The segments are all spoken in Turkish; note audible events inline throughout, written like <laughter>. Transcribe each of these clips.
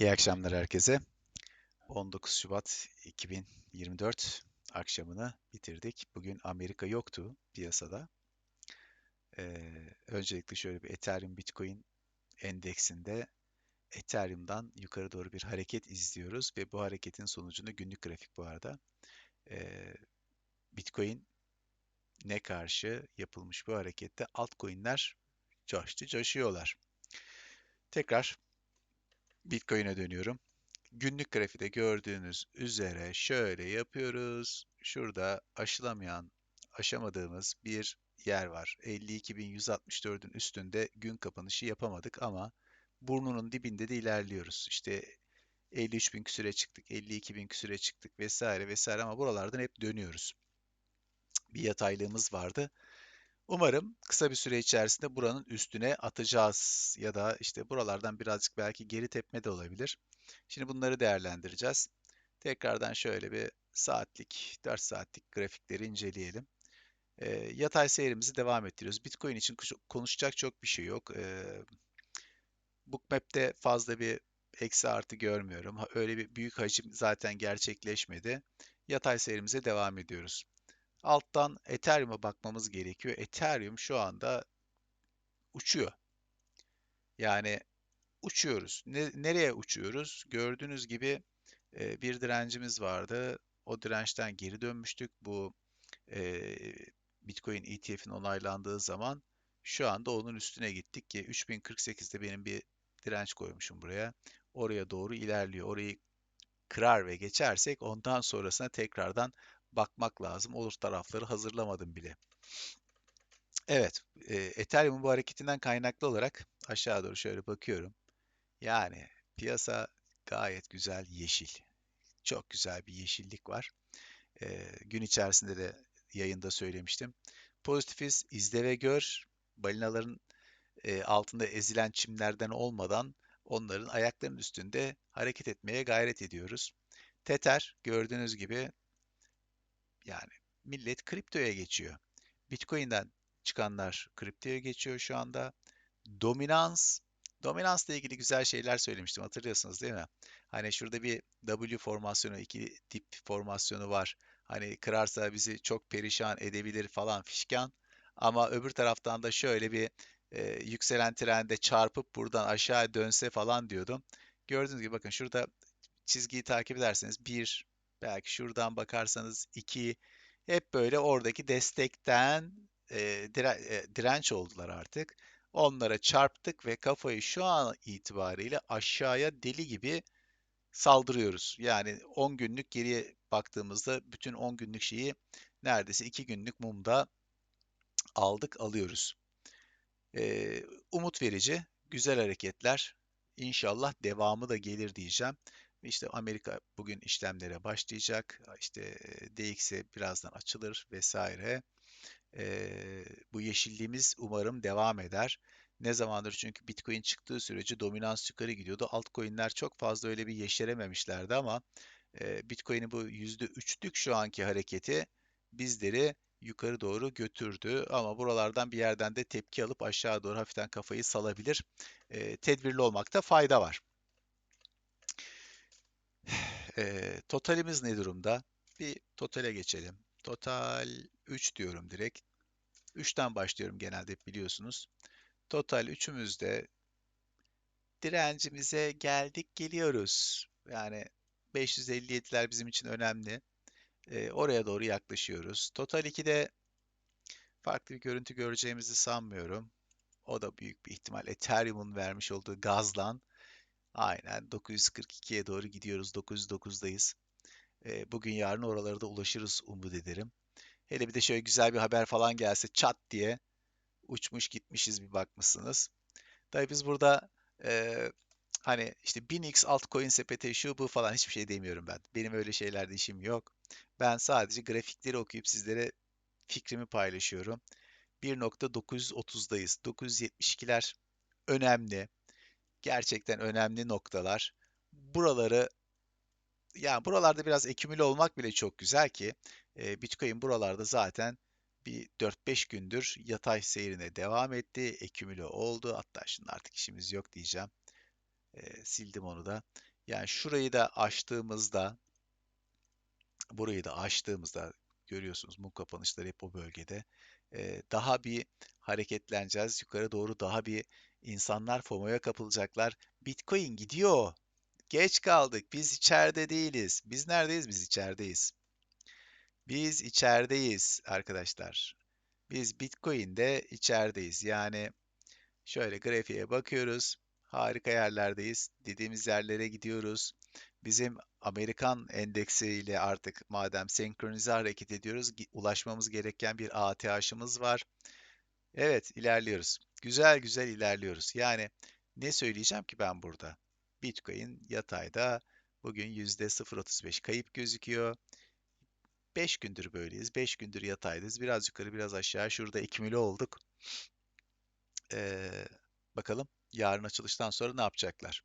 İyi akşamlar herkese. 19 Şubat 2024 akşamını bitirdik. Bugün Amerika yoktu piyasada. Ee, öncelikle şöyle bir Ethereum Bitcoin endeksinde Ethereum'dan yukarı doğru bir hareket izliyoruz ve bu hareketin sonucunda günlük grafik bu arada. Ee, Bitcoin ne karşı yapılmış bu harekette altcoin'ler coştu, coşuyorlar. Tekrar Bitcoin'e dönüyorum. Günlük grafikte gördüğünüz üzere şöyle yapıyoruz. Şurada aşılamayan, aşamadığımız bir yer var. 52.164'ün üstünde gün kapanışı yapamadık ama burnunun dibinde de ilerliyoruz. İşte 53.000 küsüre çıktık, 52.000 küsüre çıktık vesaire vesaire ama buralardan hep dönüyoruz. Bir yataylığımız vardı. Umarım kısa bir süre içerisinde buranın üstüne atacağız ya da işte buralardan birazcık belki geri tepme de olabilir. Şimdi bunları değerlendireceğiz. Tekrardan şöyle bir saatlik, 4 saatlik grafikleri inceleyelim. E, yatay seyrimizi devam ettiriyoruz. Bitcoin için konuşacak çok bir şey yok. E, Bookmap'te fazla bir eksi artı görmüyorum. Öyle bir büyük hacim zaten gerçekleşmedi. Yatay seyrimize devam ediyoruz. Alttan Ethereum'a bakmamız gerekiyor. Ethereum şu anda uçuyor. Yani uçuyoruz. Ne, nereye uçuyoruz? Gördüğünüz gibi e, bir direncimiz vardı. O dirençten geri dönmüştük. Bu e, Bitcoin ETF'in onaylandığı zaman şu anda onun üstüne gittik ki 3048'de benim bir direnç koymuşum buraya. Oraya doğru ilerliyor. Orayı kırar ve geçersek ondan sonrasına tekrardan bakmak lazım. Olur tarafları hazırlamadım bile. Evet, e, Ethereum'un bu hareketinden kaynaklı olarak aşağı doğru şöyle bakıyorum. Yani piyasa gayet güzel yeşil. Çok güzel bir yeşillik var. E, gün içerisinde de yayında söylemiştim. Pozitifiz, izle ve gör. Balinaların e, altında ezilen çimlerden olmadan onların ayaklarının üstünde hareket etmeye gayret ediyoruz. Tether gördüğünüz gibi yani millet kriptoya geçiyor. Bitcoin'den çıkanlar kriptoya geçiyor şu anda. Dominans, dominansla ilgili güzel şeyler söylemiştim hatırlıyorsunuz değil mi? Hani şurada bir W formasyonu, iki tip formasyonu var. Hani kırarsa bizi çok perişan edebilir falan fişkan. Ama öbür taraftan da şöyle bir e, yükselen trende çarpıp buradan aşağı dönse falan diyordum. Gördüğünüz gibi bakın şurada çizgiyi takip ederseniz bir belki şuradan bakarsanız iki hep böyle oradaki destekten e, dire, e, direnç oldular artık. Onlara çarptık ve kafayı şu an itibariyle aşağıya deli gibi saldırıyoruz. Yani 10 günlük geriye baktığımızda bütün 10 günlük şeyi neredeyse 2 günlük mumda aldık alıyoruz. Ee, umut verici, güzel hareketler. İnşallah devamı da gelir diyeceğim. İşte Amerika bugün işlemlere başlayacak. İşte DX'e birazdan açılır vesaire. Ee, bu yeşilliğimiz umarım devam eder. Ne zamandır çünkü Bitcoin çıktığı sürece dominans yukarı gidiyordu. Altcoin'ler çok fazla öyle bir yeşerememişlerdi ama e, Bitcoin'in bu %3'lük şu anki hareketi bizleri yukarı doğru götürdü. Ama buralardan bir yerden de tepki alıp aşağı doğru hafiften kafayı salabilir. E, tedbirli olmakta fayda var. E, totalimiz ne durumda? Bir totale geçelim. Total 3 diyorum direkt. 3'ten başlıyorum genelde biliyorsunuz. Total 3'ümüzde direncimize geldik geliyoruz. Yani 557'ler bizim için önemli. E, oraya doğru yaklaşıyoruz. Total 2'de farklı bir görüntü göreceğimizi sanmıyorum. O da büyük bir ihtimal Ethereum'un vermiş olduğu gazlan Aynen 942'ye doğru gidiyoruz. 909'dayız. E, bugün yarın oralara da ulaşırız umut ederim. Hele bir de şöyle güzel bir haber falan gelse çat diye uçmuş gitmişiz bir bakmışsınız. Tabii biz burada e, hani işte 1000x altcoin sepeti şu bu falan hiçbir şey demiyorum ben. Benim öyle şeylerde işim yok. Ben sadece grafikleri okuyup sizlere fikrimi paylaşıyorum. 1.930'dayız. 972'ler önemli gerçekten önemli noktalar. Buraları yani buralarda biraz ekümüle olmak bile çok güzel ki e, Bitcoin buralarda zaten bir 4-5 gündür yatay seyrine devam etti. Ekümüle oldu. Hatta şimdi artık işimiz yok diyeceğim. E, sildim onu da. Yani şurayı da açtığımızda, burayı da açtığımızda görüyorsunuz mum kapanışları hep o bölgede. Ee, daha bir hareketleneceğiz. Yukarı doğru daha bir insanlar FOMO'ya kapılacaklar. Bitcoin gidiyor. Geç kaldık. Biz içeride değiliz. Biz neredeyiz? Biz içerideyiz. Biz içerideyiz arkadaşlar. Biz Bitcoin'de içerideyiz. Yani şöyle grafiğe bakıyoruz. Harika yerlerdeyiz. Dediğimiz yerlere gidiyoruz. Bizim Amerikan endeksiyle artık madem senkronize hareket ediyoruz, ulaşmamız gereken bir ATH'ımız var. Evet, ilerliyoruz. Güzel güzel ilerliyoruz. Yani ne söyleyeceğim ki ben burada? Bitcoin yatayda bugün %0.35 kayıp gözüküyor. 5 gündür böyleyiz. 5 gündür yataydayız. Biraz yukarı biraz aşağı. Şurada ikmili olduk. Ee, bakalım yarın açılıştan sonra ne yapacaklar?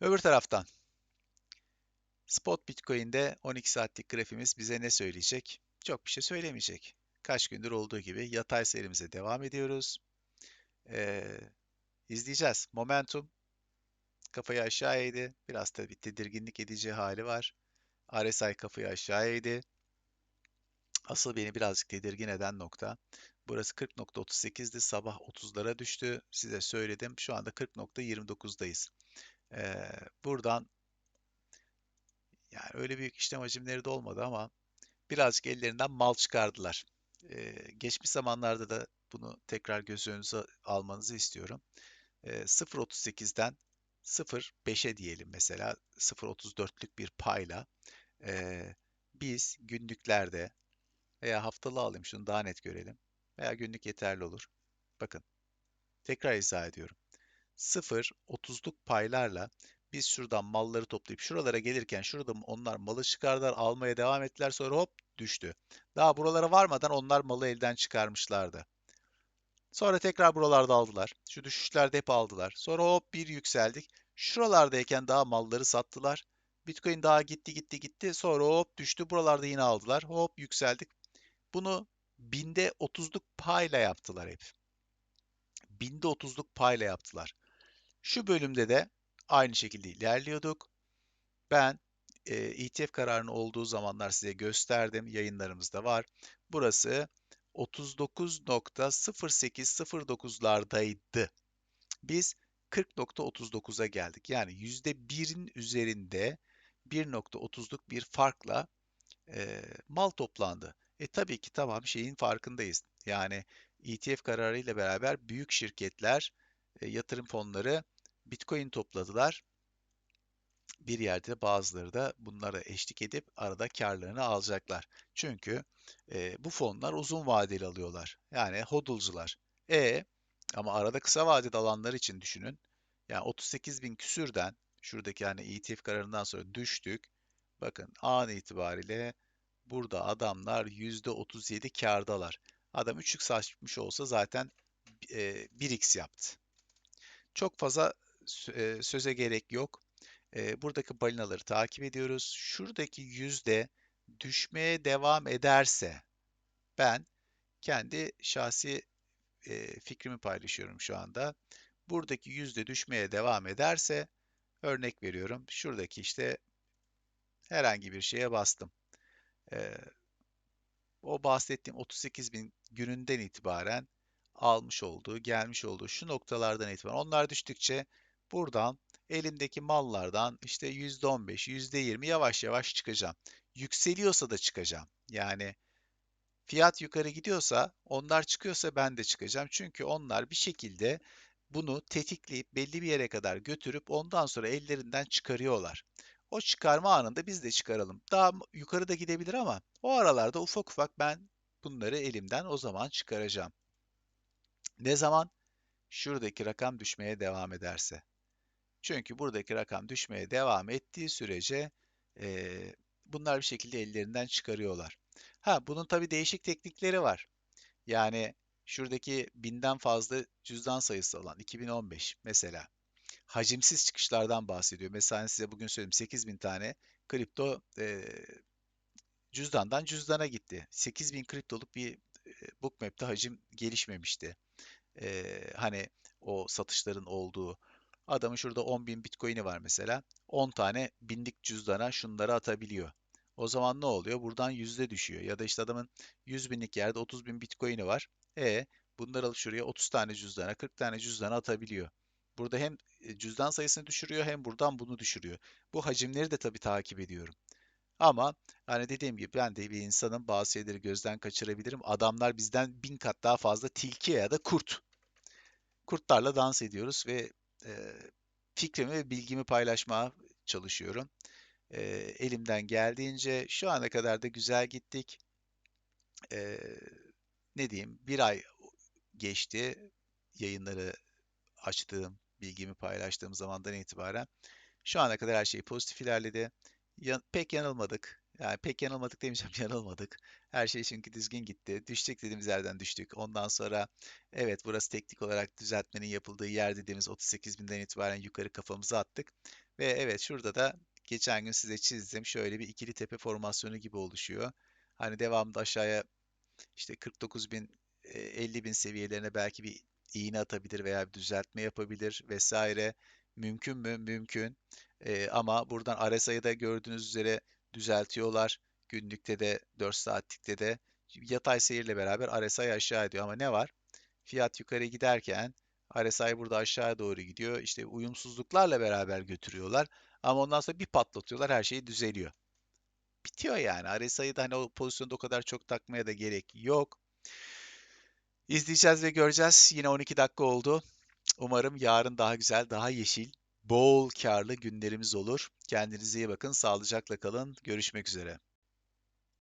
Öbür taraftan Spot Bitcoin'de 12 saatlik grafimiz bize ne söyleyecek? Çok bir şey söylemeyecek. Kaç gündür olduğu gibi yatay serimize devam ediyoruz. Ee, izleyeceğiz. Momentum kafayı aşağı eğdi. Biraz tabii tedirginlik edici hali var. RSI kafayı aşağı eğdi. Asıl beni birazcık tedirgin eden nokta. Burası 40.38'di. Sabah 30'lara düştü. Size söyledim. Şu anda 40.29'dayız. Ee, buradan yani öyle büyük işlem hacimleri de olmadı ama birazcık ellerinden mal çıkardılar. Ee, geçmiş zamanlarda da bunu tekrar göz önünüze almanızı istiyorum. Ee, 0.38'den 0.5'e diyelim mesela 0.34'lük bir payla e, biz günlüklerde veya haftalığı alayım şunu daha net görelim veya günlük yeterli olur. Bakın tekrar izah ediyorum. 0.30'luk paylarla biz şuradan malları toplayıp şuralara gelirken şurada onlar malı çıkardılar, almaya devam ettiler sonra hop düştü. Daha buralara varmadan onlar malı elden çıkarmışlardı. Sonra tekrar buralarda aldılar. Şu düşüşlerde hep aldılar. Sonra hop bir yükseldik. Şuralardayken daha malları sattılar. Bitcoin daha gitti gitti gitti. Sonra hop düştü. Buralarda yine aldılar. Hop yükseldik. Bunu binde otuzluk payla yaptılar hep. Binde otuzluk payla yaptılar. Şu bölümde de aynı şekilde ilerliyorduk. Ben e, ETF kararının olduğu zamanlar size gösterdim. Yayınlarımızda var. Burası 39.0809'lardaydı. Biz 40.39'a geldik. Yani %1'in üzerinde 1.30'luk bir farkla e, mal toplandı. E tabii ki tamam şeyin farkındayız. Yani ETF kararı ile beraber büyük şirketler, e, yatırım fonları Bitcoin topladılar. Bir yerde bazıları da bunlara eşlik edip arada karlarını alacaklar. Çünkü e, bu fonlar uzun vadeli alıyorlar. Yani hodulcular. E ama arada kısa vadeli alanlar için düşünün. Yani 38 bin küsürden şuradaki yani ETF kararından sonra düştük. Bakın an itibariyle burada adamlar %37 kardalar. Adam 3x saçmış olsa zaten e, 1x yaptı. Çok fazla söze gerek yok. E, buradaki balinaları takip ediyoruz. Şuradaki yüzde düşmeye devam ederse ben kendi şahsi e, fikrimi paylaşıyorum şu anda. Buradaki yüzde düşmeye devam ederse örnek veriyorum. Şuradaki işte herhangi bir şeye bastım. E, o bahsettiğim 38 bin gününden itibaren almış olduğu, gelmiş olduğu şu noktalardan itibaren onlar düştükçe buradan elimdeki mallardan işte %15, %20 yavaş yavaş çıkacağım. Yükseliyorsa da çıkacağım. Yani fiyat yukarı gidiyorsa, onlar çıkıyorsa ben de çıkacağım. Çünkü onlar bir şekilde bunu tetikleyip belli bir yere kadar götürüp ondan sonra ellerinden çıkarıyorlar. O çıkarma anında biz de çıkaralım. Daha yukarıda gidebilir ama o aralarda ufak ufak ben bunları elimden o zaman çıkaracağım. Ne zaman? Şuradaki rakam düşmeye devam ederse. Çünkü buradaki rakam düşmeye devam ettiği sürece e, bunlar bir şekilde ellerinden çıkarıyorlar. Ha bunun tabii değişik teknikleri var. Yani şuradaki binden fazla cüzdan sayısı olan 2015 mesela hacimsiz çıkışlardan bahsediyor. Mesela size bugün söyleyeyim 8000 tane kripto e, cüzdandan cüzdana gitti. 8000 kriptoluk bir e, bookmap'te hacim gelişmemişti. E, hani o satışların olduğu Adamın şurada 10 bin Bitcoin'i var mesela. 10 tane binlik cüzdana şunları atabiliyor. O zaman ne oluyor? Buradan yüzde düşüyor. Ya da işte adamın 100 binlik yerde 30 bin Bitcoin'i var. E bunları alıp şuraya 30 tane cüzdana, 40 tane cüzdana atabiliyor. Burada hem e, cüzdan sayısını düşürüyor hem buradan bunu düşürüyor. Bu hacimleri de tabii takip ediyorum. Ama hani dediğim gibi ben de bir insanın bazı şeyleri gözden kaçırabilirim. Adamlar bizden bin kat daha fazla tilki ya da kurt. Kurtlarla dans ediyoruz ve e, fikrimi ve bilgimi paylaşmaya çalışıyorum. E, elimden geldiğince şu ana kadar da güzel gittik. E, ne diyeyim? Bir ay geçti yayınları açtığım, bilgimi paylaştığım zamandan itibaren. Şu ana kadar her şey pozitif ilerledi. Ya- pek yanılmadık. Yani pek yanılmadık demeyeceğim, <laughs> yanılmadık. Her şey çünkü düzgün gitti. Düştük dediğimiz yerden düştük. Ondan sonra evet burası teknik olarak düzeltmenin yapıldığı yer dediğimiz 38 binden itibaren yukarı kafamızı attık. Ve evet şurada da geçen gün size çizdim. Şöyle bir ikili tepe formasyonu gibi oluşuyor. Hani devamında aşağıya işte 49 bin, e, 50 bin seviyelerine belki bir iğne atabilir veya bir düzeltme yapabilir vesaire. Mümkün mü? Mümkün. E, ama buradan RSI'yi da gördüğünüz üzere düzeltiyorlar. Günlükte de 4 saatlikte de yatay seyirle beraber RSI aşağı ediyor. Ama ne var? Fiyat yukarı giderken RSI burada aşağı doğru gidiyor. İşte uyumsuzluklarla beraber götürüyorlar. Ama ondan sonra bir patlatıyorlar her şey düzeliyor. Bitiyor yani. RSI'yi da hani o pozisyonda o kadar çok takmaya da gerek yok. İzleyeceğiz ve göreceğiz. Yine 12 dakika oldu. Umarım yarın daha güzel, daha yeşil, bol karlı günlerimiz olur. Kendinize iyi bakın, sağlıcakla kalın. Görüşmek üzere.